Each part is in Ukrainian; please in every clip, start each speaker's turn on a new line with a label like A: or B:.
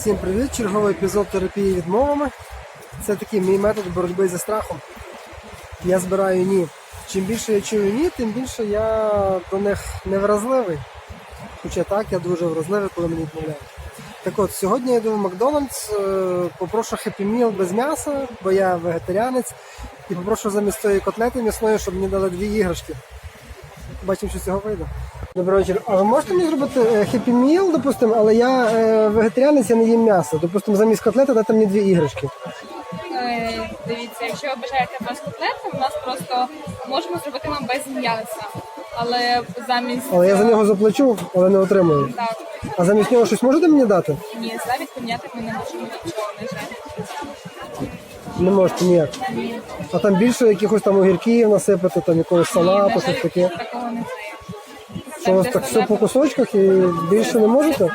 A: Всім привіт! Черговий епізод терапії відмовами. Це такий мій метод боротьби зі страхом. Я збираю ні. Чим більше я чую ні, тим більше я до них невразливий. Хоча так, я дуже вразливий, коли мені відмовляють. Так от, сьогодні я йду в Макдональдс, е, попрошу Meal без м'яса, бо я вегетаріанець, і попрошу замість тої котлети м'ясної, щоб мені дали дві іграшки. Бачимо, що з цього вийде. Добрий вечір. А ви можете мені зробити Happy Meal, допустимо, але я е, вегетаріанець, я не їм м'ясо. Допустимо, замість котлети дати мені дві іграшки.
B: Е, Дивіться, якщо ви бажаєте без котлети, у нас просто можемо зробити вам без м'яса. Але замість
A: Але я за нього заплачу, але не отримую.
B: так,
A: А замість нього щось можете мені дати?
B: ні, замість поміняти ми не можемо нічого, на жаль.
A: Не можете ніяк. А там більше якихось там огірків насипати, там якогось
B: Ні, на
A: салату,
B: жаль,
A: щось таке.
B: такого немає.
A: Що у вас так все по кусочках і більше не можете?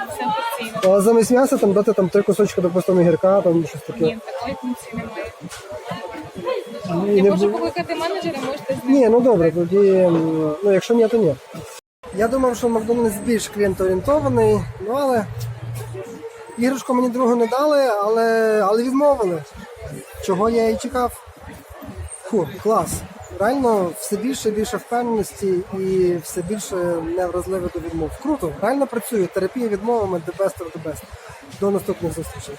A: А замість м'яса там дати там три кусочки, допустимо, огірка, там щось таке.
B: Ні, такої функції немає.
A: І
B: Я
A: не
B: можу
A: бу-
B: покликати менеджера, можете з ним.
A: Ні, ну добре, тоді, м, ну якщо ні, то ні. Я думав, що Макдональдс більш клієнтоорієнтований, ну але іграшку мені другу не дали, але, але відмовили. Чого я і чекав. Фу, клас. Реально все більше і більше впевненості і все більше невразливих до відмов. Круто, реально працює. Терапія відмовами the best of the best. До наступних зустрічей.